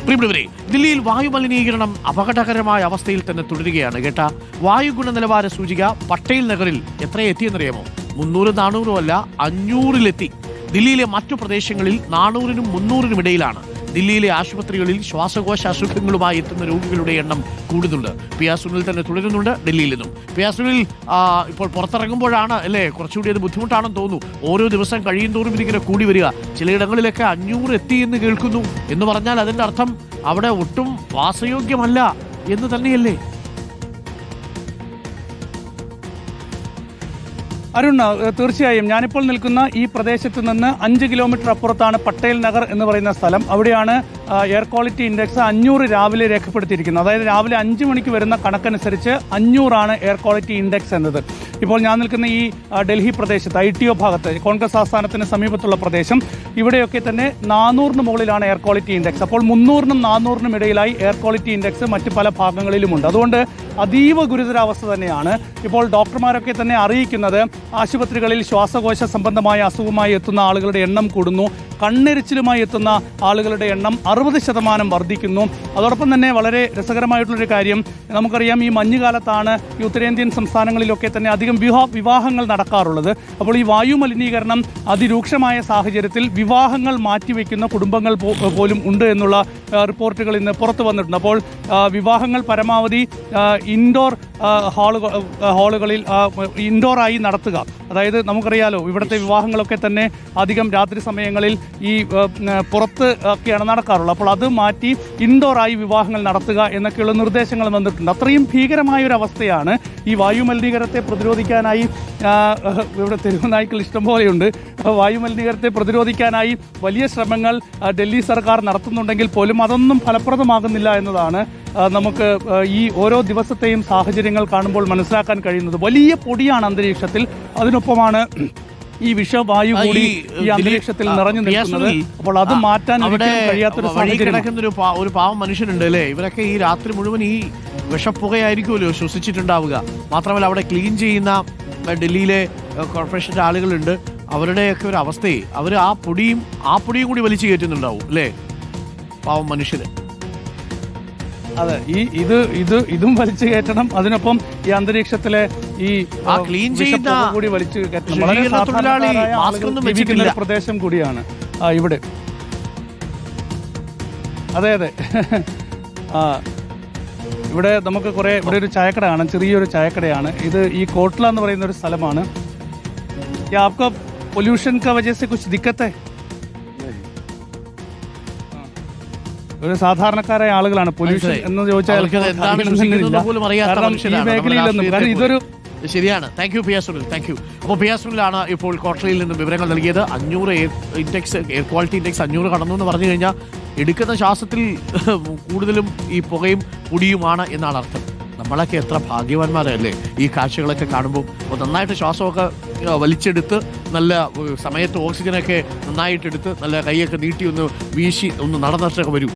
പ്രിയപ്പെട്ടവരെ ദില്ലിയിൽ വായു മലിനീകരണം അപകടകരമായ അവസ്ഥയിൽ തന്നെ തുടരുകയാണ്. കേട്ട വായു ഗുണനിലവാര സൂചിക പട്ടേൽ നഗറിൽ എത്ര എത്തിയെന്നറിയാമോ? മുന്നൂറ് നാനൂറും അല്ല അഞ്ഞൂറിലെത്തി. ദില്ലിയിലെ മറ്റു പ്രദേശങ്ങളിൽ നാനൂറിനും മുന്നൂറിനും ഇടയിലാണ്. ദില്ലിയിലെ ആശുപത്രികളിൽ ശ്വാസകോശ അസുഖങ്ങളുമായി എത്തുന്ന രോഗികളുടെ എണ്ണം കൂടുതലുണ്ട്. പിയാസുനിൽ തന്നെ തുടരുന്നുണ്ട് ഡൽഹിയിൽ നിന്നും. പിയാസുനിൽ ഇപ്പോൾ പുറത്തിറങ്ങുമ്പോഴാണ് അല്ലേ? കുറച്ചുകൂടി അത് ബുദ്ധിമുട്ടാണെന്ന് തോന്നുന്നു. ഓരോ ദിവസം കഴിയും തോറും ഇതിങ്ങനെ കൂടി വരിക. ചിലയിടങ്ങളിലൊക്കെ അഞ്ഞൂറ് എത്തി എന്ന് കേൾക്കുന്നു. എന്ന് പറഞ്ഞാൽ അതിന്റെ അർത്ഥം അവിടെ ഒട്ടും വാസയോഗ്യമല്ല എന്ന് തന്നെയല്ലേ? അരുൺ തീർച്ചയായും. ഞാനിപ്പോൾ നിൽക്കുന്ന ഈ പ്രദേശത്ത് നിന്ന് അഞ്ച് കിലോമീറ്റർ അപ്പുറത്താണ് പട്ടേൽ നഗർ എന്ന് പറയുന്ന സ്ഥലം. അവിടെയാണ് എയർ ക്വാളിറ്റി ഇൻഡെക്സ് അഞ്ഞൂറ് രാവിലെ രേഖപ്പെടുത്തിയിരിക്കുന്നു. അതായത് രാവിലെ അഞ്ച് മണിക്ക് വരുന്ന കണക്കനുസരിച്ച് അഞ്ഞൂറാണ് എയർ ക്വാളിറ്റി ഇൻഡെക്സ് എന്നത്. ഇപ്പോൾ ഞാൻ നിൽക്കുന്ന ഈ ഡൽഹി പ്രദേശത്ത് ഐ ടി ഒ ഭാഗത്ത് കോൺഗ്രസ് ആസ്ഥാനത്തിന് സമീപത്തുള്ള പ്രദേശം ഇവിടെയൊക്കെ തന്നെ നാനൂറിന് മുകളിലാണ് എയർ ക്വാളിറ്റി ഇൻഡെക്സ് അപ്പോൾ മുന്നൂറിനും നാനൂറിനും ഇടയിലായി എയർ ക്വാളിറ്റി ഇൻഡെക്സ് മറ്റ് പല ഭാഗങ്ങളിലുമുണ്ട്. അതുകൊണ്ട് അതീവ ഗുരുതരാവസ്ഥ തന്നെയാണ് ഇപ്പോൾ ഡോക്ടർമാരൊക്കെ തന്നെ അറിയിക്കുന്നത്. ആശുപത്രികളിൽ ശ്വാസകോശ സംബന്ധമായ അസുഖമായി എത്തുന്ന ആളുകളുടെ എണ്ണം കൂടുന്നു. കണ്ണെരിച്ചിലുമായി എത്തുന്ന ആളുകളുടെ എണ്ണം അറുപത് ശതമാനം വർദ്ധിക്കുന്നു. അതോടൊപ്പം തന്നെ വളരെ രസകരമായിട്ടുള്ളൊരു കാര്യം നമുക്കറിയാം ഈ മഞ്ഞുകാലത്താണ് ഈ ഉത്തരേന്ത്യൻ സംസ്ഥാനങ്ങളിലൊക്കെ തന്നെ അധികം വിവാഹ വിവാഹങ്ങൾ നടക്കാറുള്ളത്. അപ്പോൾ ഈ വായു മലിനീകരണം അതിരൂക്ഷമായ സാഹചര്യത്തിൽ വിവാഹങ്ങൾ മാറ്റിവെക്കുന്ന കുടുംബങ്ങൾ പോലും ഉണ്ട് എന്നുള്ള റിപ്പോർട്ടുകൾ ഇന്ന് പുറത്തു വന്നിട്ടുണ്ട്. അപ്പോൾ വിവാഹങ്ങൾ പരമാവധി ഇൻഡോർ ഹാളുകൾ ഹാളുകളിൽ ഇൻഡോറായി നടത്തുക. അതായത് നമുക്കറിയാലോ ഇവിടുത്തെ വിവാഹങ്ങളൊക്കെ തന്നെ അധികം രാത്രി സമയങ്ങളിൽ ഈ പുറത്ത് ഒക്കെയാണ് നടക്കാറുള്ളത്. അപ്പോൾ അത് മാറ്റി ഇൻഡോറായി വിവാഹങ്ങൾ നടത്തുക എന്നൊക്കെയുള്ള നിർദ്ദേശങ്ങൾ വന്നിട്ടുണ്ട്. അത്രയും ഭീകരമായ ഒരു അവസ്ഥയാണ് ഈ വായു മലിനീകരണത്തെ പ്രതിരോധിക്കാനായി ഇവിടെ തെരുവ് നായ്ക്കൾ ഇഷ്ടംപോലെയുണ്ട് വായു മലിനീകരണത്തെ പ്രതിരോധിക്കാനായി വലിയ ശ്രമങ്ങൾ ഡൽഹി സർക്കാർ നടത്തുന്നുണ്ടെങ്കിൽ പോലും അതൊന്നും ഫലപ്രദമാകുന്നില്ല എന്നതാണ് നമുക്ക് ഈ ഓരോ ദിവസത്തെയും സാഹചര്യങ്ങൾ കാണുമ്പോൾ മനസ്സിലാക്കാൻ കഴിയുന്നത് വലിയ പൊടിയാണ് അന്തരീക്ഷത്തിൽ. അതിനൊപ്പമാണ് ഈ വിഷവായു കൂടി ഈ, അന്തരീക്ഷത്തിൽ നിറഞ്ഞു നിൽക്കുന്നത്. അപ്പോൾ അത് മാറ്റാൻ കഴിയാത്തൊരു കിടക്കുന്ന ഒരു പാവം മനുഷ്യനുണ്ട് അല്ലേ? ഇവരൊക്കെ ഈ രാത്രി മുഴുവൻ ഈ വിഷപ്പുകയായിരിക്കുമല്ലോ ശ്വസിച്ചിട്ടുണ്ടാവുക. മാത്രമല്ല അവിടെ ക്ലീൻ ചെയ്യുന്ന ഡൽഹിയിലെ കോർപ്പറേഷന്റെ കോർപ്പറേഷന്റെ ആളുകളുണ്ട്. അവരുടെയൊക്കെ ഒരു അവസ്ഥയെ അവർ ആ പൊടിയും ആ പൊടിയും കൂടി വലിച്ചു കയറ്റുന്നുണ്ടാവും അല്ലേ? പാവം മനുഷ്യര്. അതെ ഈ ഇത് ഇത് ഇതും വലിച്ചു കയറ്റണം. അതിനൊപ്പം ഈ അന്തരീക്ഷത്തിലെ ഈ ആ ക്ലീൻ ചെയ്യുന്ന കൂടി വലിച്ചു കയറ്റണം. പ്രദേശം കൂടിയാണ് ആ ഇവിടെ. അതെ അതെ. ആ ഇവിടെ നമുക്ക് കുറേ ഇവിടെ ഒരു ചായക്കട കാണാം ചെറിയൊരു ചായക്കടയാണ്. ഇത് ഈ കോട്ട്ല എന്ന് പറയുന്ന ഒരു സ്ഥലമാണ്. ഈ ആപ്ക പൊല്യൂഷൻ കവചേസെ കുറിച്ച് ദിക്കത്തെ ഒരു സാധാരണക്കാരായ ആളുകളാണ്. പൊല്യൂഷൻ എന്ന് ചോദിച്ചാൽ കാരണം മേഖലയിലൊന്നും. ഇതൊരു ശരിയാണ്. താങ്ക് യു പിയാസുനിൽ താങ്ക് യു അപ്പോൾ പിയാസുനിലാണ് ഇപ്പോൾ കോട്ടറിയിൽ നിന്ന് വിവരങ്ങൾ നൽകിയത്. അഞ്ഞൂറ് ഇൻഡെക്സ് എയർ ക്വാളിറ്റി ഇൻഡെക്സ് അഞ്ഞൂറ് കടന്നു എന്ന് പറഞ്ഞു കഴിഞ്ഞാൽ എടുക്കുന്ന ശ്വാസത്തിൽ കൂടുതലും ഈ പുകയും പൊടിയുമാണ് എന്നാണ് അർത്ഥം. നമ്മളൊക്കെ എത്ര ഭാഗ്യവാന്മാരല്ലേ? ഈ കാഴ്ചകളൊക്കെ കാണുമ്പോൾ. അപ്പോൾ നന്നായിട്ട് ശ്വാസമൊക്കെ വലിച്ചെടുത്ത് നല്ല സമയത്ത് ഓക്സിജനൊക്കെ നന്നായിട്ടെടുത്ത് നല്ല കൈയൊക്കെ നീട്ടി ഒന്ന് വീശി ഒന്ന് നടന്നിട്ടൊക്കെ വരൂ.